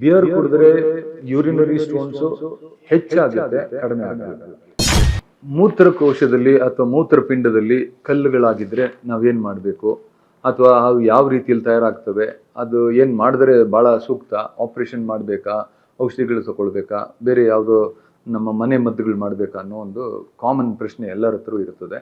Beer ಕುಡಿದ್ರೆ urinary stones ಹೆಚ್ಚಾಗುತ್ತೆ ಕಡಿಮೆ ಆಗುತ್ತೆ. ಮೂತ್ರಕೋಶದಲ್ಲಿ ಅಥವಾ ಮೂತ್ರಪಿಂಡದಲ್ಲಿ ಕಲ್ಲುಗಳಾಗಿದ್ರೆ ನಾವೇನ್ ಮಾಡಬೇಕು? ಅಥವಾ ಅವು ಯಾವ ರೀತಿಯಲ್ಲಿ ತಯಾರಾಗ್ತವೆ? ಅದು ಏನು ಮಾಡಿದ್ರೆ ಬಹಳ ಸೂಕ್ತ? ಆಪರೇಷನ್ ಮಾಡಬೇಕಾ? ಔಷಧಿಗಳು ತಗೊಳ್ಬೇಕಾ? ಬೇರೆ ಯಾವುದೋ ನಮ್ಮ ಮನೆ ಮದ್ದುಗಳು ಮಾಡಬೇಕಾ ಅನ್ನೋ ಒಂದು ಕಾಮನ್ ಪ್ರಶ್ನೆ ಎಲ್ಲರ ಹತ್ರ ಇರ್ತದೆ.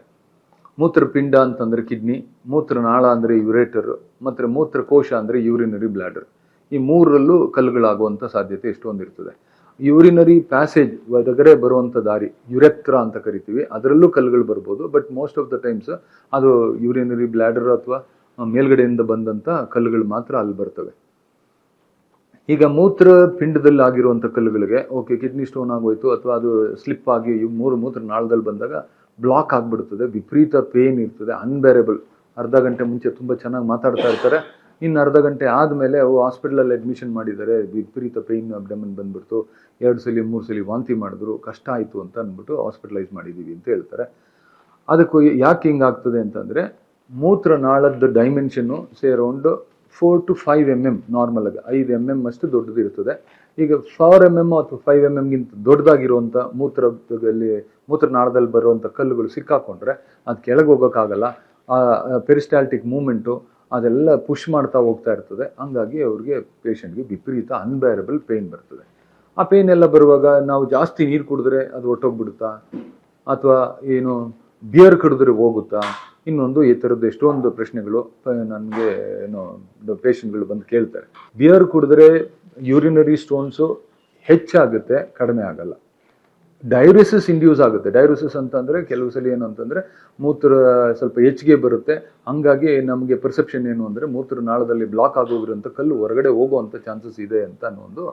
ಮೂತ್ರಪಿಂಡ ಅಂತಂದ್ರೆ ಕಿಡ್ನಿ ಮೂತ್ರನಾಳ ಅಂದ್ರೆ ಯುರೇಟರ್ ಮತ್ತು ಮೂತ್ರಕೋಶ ಅಂದ್ರೆ ಯೂರಿನರಿ ಬ್ಲಾಡರ್ ಈ ಮೂರರಲ್ಲೂ ಕಲ್ಲುಗಳಾಗುವಂಥ ಸಾಧ್ಯತೆ ಎಷ್ಟೊಂದಿರ್ತದೆ. ಯೂರಿನರಿ ಪ್ಯಾಸೇಜ್ ಒಳಗಡೆ ಬರುವಂಥ ದಾರಿ ಯುರೆತ್ರ ಅಂತ ಕರಿತೀವಿ, ಅದರಲ್ಲೂ ಕಲ್ಲುಗಳು ಬರ್ಬೋದು but most of the times ಅದು ಯೂರಿನರಿ ಬ್ಲ್ಯಾಡರ್ ಅಥವಾ ಮೇಲ್ಗಡೆಯಿಂದ ಬಂದಂಥ ಕಲ್ಲುಗಳು ಮಾತ್ರ ಅಲ್ಲಿ ಬರ್ತವೆ. ಈಗ ಮೂತ್ರ ಪಿಂಡದಲ್ಲಿ ಆಗಿರುವಂಥ ಕಲ್ಲುಗಳಿಗೆ ಓಕೆ ಕಿಡ್ನಿ ಸ್ಟೋನ್ ಆಗೋಯ್ತು ಅಥವಾ ಅದು ಸ್ಲಿಪ್ ಆಗಿ ಮೂರು ಮೂತ್ರ ನಾಳದಲ್ಲಿ ಬಂದಾಗ ಬ್ಲಾಕ್ ಆಗಿಬಿಡ್ತದೆ, ವಿಪರೀತ ಪೇನ್ ಇರ್ತದೆ ಅನ್ಬೇರೆಬಲ್ ಅರ್ಧ ಗಂಟೆ ಮುಂಚೆ ತುಂಬ ಚೆನ್ನಾಗಿ ಮಾತಾಡ್ತಾ ಇರ್ತಾರೆ ಇನ್ನು ಅರ್ಧ ಗಂಟೆ ಆದಮೇಲೆ ಅವು ಹಾಸ್ಪಿಟ್ಲಲ್ಲಿ ಅಡ್ಮಿಷನ್ ಮಾಡಿದ್ದಾರೆ. ವಿಪರೀತ ಪೇಯ್ನ್ ಅಬ್ಡಮನ್ ಬಂದ್ಬಿಡ್ತು. ಎರಡು ಸಲ, ಮೂರು ಸಲ ವಾಂತಿ ಮಾಡಿದ್ರು. ಕಷ್ಟ ಆಯಿತು ಅಂತ ಅಂದ್ಬಿಟ್ಟು ಹಾಸ್ಪಿಟಲೈಸ್ ಮಾಡಿದ್ದೀವಿ ಅಂತ ಹೇಳ್ತಾರೆ. ಅದಕ್ಕೂ ಯಾಕೆ ಹಿಂಗಾಗ್ತದೆ ಅಂತಂದರೆ ಮೂತ್ರನಾಳದ dimension say around four to five mm M normal ಆಗಿ. ಐದು ಎಂ ಎಂ ಅಷ್ಟು ದೊಡ್ಡದಿರ್ತದೆ ಈಗ ಫೋರ್ ಎಂ ಎಂ ಅಥವಾ ಫೈವ್ ಎಂ ಎಮ್ಗಿಂತ ದೊಡ್ಡದಾಗಿರುವಂಥ ಮೂತ್ರದಲ್ಲಿ ಮೂತ್ರನಾಳದಲ್ಲಿ ಬರುವಂಥ ಕಲ್ಲುಗಳು ಸಿಕ್ಕಾಕೊಂಡ್ರೆ ಅದು ಕೆಳಗೆ ಹೋಗೋಕ್ಕಾಗಲ್ಲ. ಪೆರಿಸ್ಟಾಲ್ಟಿಕ್ ಮೂಮೆಂಟು ಅದೆಲ್ಲ ಪುಷ್ ಮಾಡ್ತಾ ಹೋಗ್ತಾ ಇರ್ತದೆ. ಹಂಗಾಗಿ ಅವ್ರಿಗೆ ಪೇಷಂಟ್ಗೆ ವಿಪರೀತ ಅನ್ಬೇರಬಲ್ ಪೇಯ್ನ್ ಬರ್ತದೆ. ಆ ಪೇಯ್ನ್ ಎಲ್ಲ ಬರುವಾಗ ನಾವು ಜಾಸ್ತಿ ನೀರು ಕುಡಿದ್ರೆ ಅದು ಹೊಟ್ಟೋಗ್ಬಿಡುತ್ತಾ ಅಥವಾ ಏನು ಬಿಯರ್ ಕುಡಿದ್ರೆ ಹೋಗುತ್ತಾ? ಇನ್ನೊಂದು ಈ ಥರದ್ದು ಎಷ್ಟೊಂದು ಪ್ರಶ್ನೆಗಳು ನನಗೆ ಏನು ಪೇಷಂಟ್ಗಳು ಬಂದು ಕೇಳ್ತಾರೆ. ಬಿಯರ್ ಕುಡಿದ್ರೆ ಯೂರಿನರಿ ಸ್ಟೋನ್ಸು ಹೆಚ್ಚಾಗುತ್ತೆ, ಕಡಿಮೆ ಆಗಲ್ಲ. ಡೈರಿಸಿಸ್ ಇಂಡ್ಯೂಸ್ ಆಗುತ್ತೆ. ಡೈರಿಸಿಸ್ ಅಂತಂದ್ರೆ ಕೆಲವು ಸಲ ಏನು ಅಂತಂದ್ರೆ ಮೂತ್ರ ಸ್ವಲ್ಪ ಹೆಚ್ಚಿಗೆ ಬರುತ್ತೆ. ಹಂಗಾಗಿ ನಮಗೆ ಪರ್ಸೆಪ್ಷನ್ ಏನು ಅಂದ್ರೆ ಮೂತ್ರ ನಾಳದಲ್ಲಿ ಬ್ಲಾಕ್ ಆಗೋಗಿರುವಂಥ ಕಲ್ಲು ಹೊರಗಡೆ ಹೋಗುವಂಥ ಚಾನ್ಸಸ್ ಇದೆ ಅಂತ ಅನ್ನೋ ಒಂದು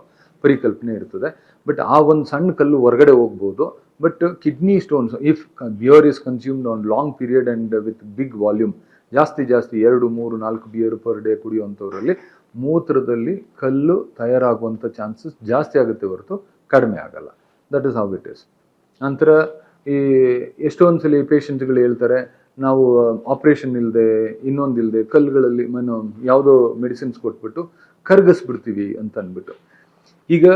ಪರಿಕಲ್ಪನೆ ಇರ್ತದೆ. ಬಟ್ ಆ ಒಂದು ಸಣ್ಣ ಕಲ್ಲು ಹೊರಗಡೆ ಹೋಗ್ಬೋದು. But kidney stones if beer is consumed on long period and with big volume ಜಾಸ್ತಿ ಜಾಸ್ತಿ ಎರಡು, ಮೂರು, ನಾಲ್ಕು ಬಿಯರ್ ಪರ್ ಡೇ ಕುಡಿಯುವಂಥವ್ರಲ್ಲಿ ಮೂತ್ರದಲ್ಲಿ ಕಲ್ಲು ತಯಾರಾಗುವಂಥ ಚಾನ್ಸಸ್ ಜಾಸ್ತಿ ಆಗುತ್ತೆ ಹೊರತು ಕಡಿಮೆ ಆಗಲ್ಲ. That is how it is ನಂತರ ಈ ಎಷ್ಟೊಂದು ಸಲ ಪೇಷಂಟ್ಗಳು ಹೇಳ್ತಾರೆ, ನಾವು ಆಪರೇಷನ್ ಇಲ್ಲದೆ ಇನ್ನೊಂದು ಇಲ್ಲದೆ ಕಲ್ಲುಗಳಲ್ಲಿ ಮನ ಯಾವುದೋ ಮೆಡಿಸಿನ್ಸ್ ಕೊಟ್ಬಿಟ್ಟು ಕರ್ಗಿಸ್ಬಿಡ್ತೀವಿ ಅಂತ ಅಂದ್ಬಿಟ್ಟು. ಈಗ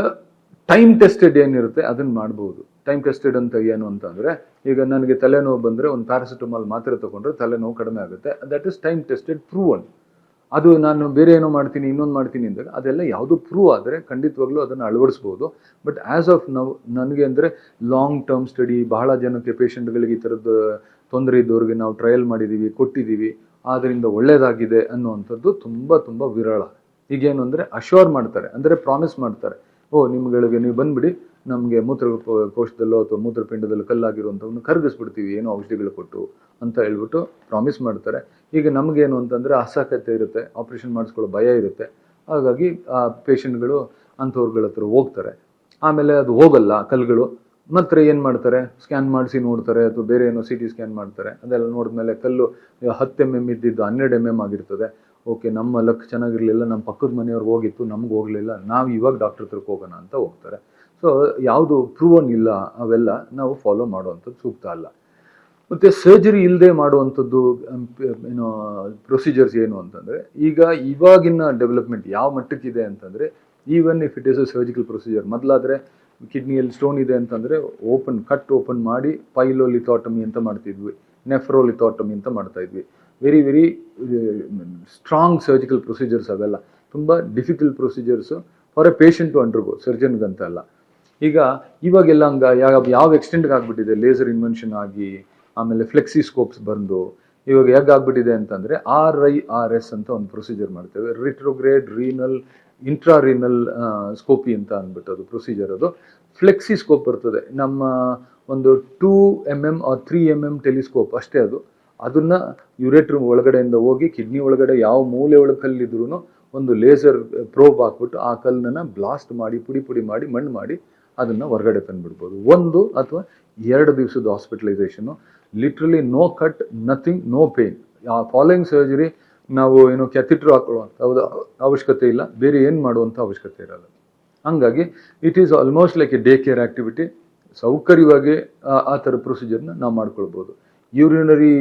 ಟೈಮ್ ಟೆಸ್ಟೆಡ್ ಏನಿರುತ್ತೆ ಅದನ್ನು ಮಾಡ್ಬೋದು. ಟೈಮ್ ಟೆಸ್ಟೆಡ್ ಅಂತ ಏನು ಅಂತಂದ್ರೆ ಈಗ ನನಗೆ ತಲೆನೋವು ಬಂದ್ರೆ ಒಂದು ಪ್ಯಾರಾಸಿಟಮಾಲ್ ಮಾತ್ರೆ ತಗೊಂಡ್ರೆ ತಲೆನೋವು ಕಡಿಮೆ ಆಗುತ್ತೆ. That is time tested proven ಅದು ನಾನು ಬೇರೆ ಏನೋ ಮಾಡ್ತೀನಿ, ಇನ್ನೊಂದು ಮಾಡ್ತೀನಿ ಅಂದಾಗ ಅದೆಲ್ಲ ಯಾವುದು ಪ್ರೂವ್ ಆದರೆ ಖಂಡಿತವಾಗ್ಲೂ ಅದನ್ನು ಅಳವಡಿಸ್ಬೋದು. ಬಟ್ ಆ್ಯಸ್ ಆಫ್ ನಾವು ನನಗೆ ಅಂದರೆ ಲಾಂಗ್ ಟರ್ಮ್ ಸ್ಟಡಿ ಬಹಳ ಜನಕ್ಕೆ ಪೇಷಂಟ್ಗಳಿಗೆ ಈ ಥರದ್ದು ತೊಂದರೆ ಇದ್ದವ್ರಿಗೆ ನಾವು ಟ್ರಯಲ್ ಮಾಡಿದ್ದೀವಿ ಕೊಟ್ಟಿದ್ದೀವಿ ಆದ್ದರಿಂದ ಒಳ್ಳೇದಾಗಿದೆ ಅನ್ನುವಂಥದ್ದು ತುಂಬ ತುಂಬ ವಿರಳ. ಈಗೇನು ಅಂದರೆ ಅಶ್ಯೂರ್ ಮಾಡ್ತಾರೆ, ಅಂದರೆ ಪ್ರಾಮಿಸ್ ಮಾಡ್ತಾರೆ. ಓ, ನಿಮ್ಗಳಿಗೆ ನೀವು ಬಂದ್ಬಿಡಿ ನಮಗೆ ಮೂತ್ರ ಕೋಶದಲ್ಲೋ ಅಥವಾ ಮೂತ್ರಪಿಂಡದಲ್ಲೋ ಕಲ್ಲಾಗಿರುವಂಥವನ್ನು ಕರಗಿಸ್ಬಿಡ್ತೀವಿ ಏನೋ ಔಷಧಿಗಳು ಕೊಟ್ಟು ಅಂತ ಹೇಳ್ಬಿಟ್ಟು ಪ್ರಾಮಿಸ್ ಮಾಡ್ತಾರೆ. ಈಗ ನಮಗೇನು ಅಂತಂದರೆ ಅಸಹ್ಯತೆ ಇರುತ್ತೆ ಆಪ್ರೇಷನ್ ಮಾಡಿಸ್ಕೊಳ್ಳೋ ಭಯ ಇರುತ್ತೆ. ಹಾಗಾಗಿ ಆ ಪೇಷಂಟ್ಗಳು ಅಂಥವ್ರುಗಳ ಹತ್ರ ಹೋಗ್ತಾರೆ. ಆಮೇಲೆ ಅದು ಹೋಗಲ್ಲ ಕಲ್ಲುಗಳು. ಮತ್ತೆ ಏನು ಮಾಡ್ತಾರೆ? ಸ್ಕ್ಯಾನ್ ಮಾಡಿಸಿ ನೋಡ್ತಾರೆ ಅಥವಾ ಬೇರೆ ಏನೋ ಸಿ ಟಿ ಸ್ಕ್ಯಾನ್ ಮಾಡ್ತಾರೆ. ಅದೆಲ್ಲ ನೋಡಿದ್ಮೇಲೆ ಕಲ್ಲು ಹತ್ತು ಎಂ ಎಂ ಇದ್ದಿದ್ದು ಹನ್ನೆರಡು ಎಂ ಎಂ ಆಗಿರ್ತದೆ. ಓಕೆ, ನಮ್ಮ ಲಕ್ ಚೆನ್ನಾಗಿರಲಿಲ್ಲ, ನಮ್ಮ ಪಕ್ಕದ ಮನೆಯವ್ರಿಗೆ ಹೋಗಿತ್ತು, ನಮ್ಗೆ ಹೋಗಲಿಲ್ಲ, ನಾವು ಇವಾಗ ಡಾಕ್ಟ್ರ್ ಹತ್ರಕ್ಕೆ ಹೋಗೋಣ ಅಂತ ಹೋಗ್ತಾರೆ. ಸೊ ಯಾವುದು ಪ್ರೂವನ್ ಇಲ್ಲ, ಅವೆಲ್ಲ ನಾವು ಫಾಲೋ ಮಾಡುವಂಥದ್ದು ಸೂಕ್ತ ಅಲ್ಲ. ಮತ್ತು ಸರ್ಜರಿ ಇಲ್ಲದೆ ಮಾಡುವಂಥದ್ದು ಏನು ಪ್ರೊಸೀಜರ್ಸ್ ಏನು ಅಂತಂದರೆ, ಈಗ ಇವಾಗಿನ ಡೆವಲಪ್ಮೆಂಟ್ ಯಾವ ಮಟ್ಟಕ್ಕಿದೆ ಅಂತಂದರೆ even if it is a surgical procedure ಮೊದಲಾದರೆ ಕಿಡ್ನಿಯಲ್ಲಿ ಸ್ಟೋನ್ ಇದೆ ಅಂತಂದರೆ ಓಪನ್ ಕಟ್ ಓಪನ್ ಮಾಡಿ ಪೈಲೋಲಿಥಾಟಮಿ ಅಂತ ಮಾಡ್ತಿದ್ವಿ ನೆಫ್ರೋಲಿಥಾಟಮಿ ಅಂತ ಮಾಡ್ತಾಯಿದ್ವಿ very very strong surgical procedures ಅವೆಲ್ಲ. ತುಂಬ difficult procedures for a patient to undergo ಸರ್ಜನ್ಗಂತ ಅಲ್ಲ. ಈಗ ಇವಾಗೆಲ್ಲ ಹಂಗ ಯಾವ ಯಾವ ಎಕ್ಸ್ಟೆಂಟ್ಗೆ ಆಗ್ಬಿಟ್ಟಿದೆ? ಲೇಸರ್ ಇನ್ವೆನ್ಷನ್ ಆಗಿ, ಆಮೇಲೆ ಫ್ಲೆಕ್ಸಿಸ್ಕೋಪ್ಸ್ ಬಂದು, ಇವಾಗ ಹೇಗೆ ಆಗ್ಬಿಟ್ಟಿದೆ ಅಂತಂದ್ರೆ ಆರ್ ಐ ಆರ್ ಎಸ್ ಅಂತ ಒಂದು ಪ್ರೊಸೀಜರ್ ಮಾಡ್ತೇವೆ. ರಿಟ್ರೋಗ್ರೇಡ್ ರೀನಲ್ ಇಂಟ್ರಾರೀನಲ್ ಸ್ಕೋಪಿ ಅಂತ ಅಂದ್ಬಿಟ್ಟು ಅದು ಪ್ರೊಸೀಜರ್ ಅದು. ಫ್ಲೆಕ್ಸಿ ಸ್ಕೋಪ್ ಬರ್ತದೆ. ನಮ್ಮ ಒಂದು two M M or three M M telescope ಅಷ್ಟೇ ಅದು. ಅದನ್ನ ಯುರೇಟ್ರ್ ಒಳಗಡೆಯಿಂದ ಹೋಗಿ ಕಿಡ್ನಿ ಒಳಗಡೆ ಯಾವ ಮೂಲೆ ಒಳಕಲ್ಲಿದ್ರು ಕಲ್ಲಿದ್ರು ಒಂದು ಲೇಸರ್ ಪ್ರೋಬ್ ಹಾಕ್ಬಿಟ್ಟು ಆ ಕಲ್ಲನ್ನು ಬ್ಲಾಸ್ಟ್ ಮಾಡಿ, ಪುಡಿ ಪುಡಿ ಮಾಡಿ, ಮಣ್ಣು ಮಾಡಿ ಅದನ್ನ ಹೊರಗಡೆ ತಂದುಬಿಡ್ಬೋದು. ಒಂದು ಅಥವಾ ಎರಡು ದಿವಸದ hospitalisation literally no cut nothing no pain ಆ ಫಾಲೋಯಿಂಗ್ ಸರ್ಜರಿ ನಾವು ಏನು ಕ್ಯಾಥಿಟ್ರ್ ಹಾಕೊಳ್ಳುವಂಥ ಅವಶ್ಯಕತೆ ಇಲ್ಲ. ಬೇರೆ ಏನು ಮಾಡುವಂಥ ಅವಶ್ಯಕತೆ ಇರಲ್ಲ. ಹಂಗಾಗಿ it is almost like a day care activity ಸೌಕರ್ಯವಾಗಿ, ಆ ಥರ ಪ್ರೊಸೀಜರ್ನ ನಾವು ಮಾಡ್ಕೊಳ್ಬೋದು. ಯೂರಿನರಿ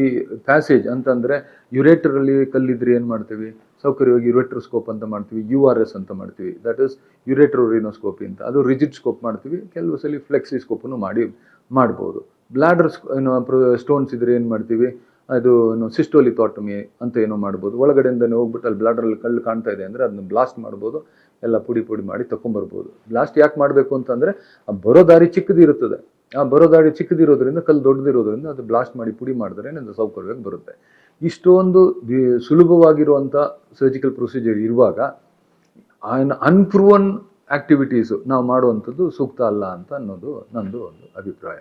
ಪ್ಯಾಸೇಜ್ ಅಂತಂದರೆ ಯುರೇಟರಲ್ಲಿ ಕಲ್ಲಿದ್ರೆ ಏನು ಮಾಡ್ತೀವಿ? ಸೌಕರ್ಯವಾಗಿ ಯುರೆಟ್ರೋಸ್ಕೋಪ್ ಅಂತ ಮಾಡ್ತೀವಿ ಯು ಆರ್ ಎಸ್ ಅಂತ ಮಾಡ್ತೀವಿ. ದಟ್ ಇಸ್ ಯುರೆಟ್ರೋರಿನೋಸ್ಕೋಪಿ ಅಂತ. ಅದು ರಿಜಿಡ್ ಸ್ಕೋಪ್ ಮಾಡ್ತೀವಿ. ಕೆಲವು ಸಲ ಫ್ಲೆಕ್ಸಿ ಸ್ಕೋಪನ್ನು ಮಾಡಿ, ಮಾಡ್ಬೋದು. ಬ್ಲಾಡರ್ ಏನು ಸ್ಟೋನ್ಸ್ ಇದ್ರೆ ಏನು ಮಾಡ್ತೀವಿ? ಅದು, ಏನು ಸಿಸ್ಟೋಲಿಥಾಟಮಿ ಅಂತ ಏನೋ ಮಾಡ್ಬೋದು. ಒಳಗಡೆಯಿಂದನೇ ಹೋಗ್ಬಿಟ್ಟು ಅಲ್ಲಿ ಬ್ಲಾಡರಲ್ಲಿ ಕಳ್ಳು ಕಾಣ್ತಾ ಇದೆ ಅಂದರೆ ಅದನ್ನ ಬ್ಲಾಸ್ಟ್ ಮಾಡ್ಬೋದು. ಎಲ್ಲ ಪುಡಿ ಪುಡಿ ಮಾಡಿ ತಗೊಂಬರ್ಬೋದು ಬ್ಲಾಸ್ಟ್ ಯಾಕೆ ಮಾಡಬೇಕು ಅಂತಂದರೆ ಆ ಬರೋ ದಾರಿ ಚಿಕ್ಕದಿರುತ್ತದೆ. ಆ ಬರೋ ದಾರಿ ಚಿಕ್ಕದಿರೋದ್ರಿಂದ ಕಲ್ಲು ದೊಡ್ಡದಿರೋದ್ರಿಂದ ಅದು ಬ್ಲಾಸ್ಟ್ ಮಾಡಿ ಪುಡಿ ಮಾಡಿದ್ರೆ ಅದು ಸೌಕರ್ಯವಾಗಿ ಬರುತ್ತೆ. ಇಷ್ಟೊಂದು ಸುಲಭವಾಗಿರುವಂಥ ಸರ್ಜಿಕಲ್ ಪ್ರೊಸೀಜರ್ ಇರುವಾಗ ಅನ್ಪ್ರೂವನ್ ಆಕ್ಟಿವಿಟೀಸು ನಾವು ಮಾಡುವಂಥದ್ದು ಸೂಕ್ತ ಅಲ್ಲ ಅಂತ ಅನ್ನೋದು ನಂದು ಒಂದು ಅಭಿಪ್ರಾಯ.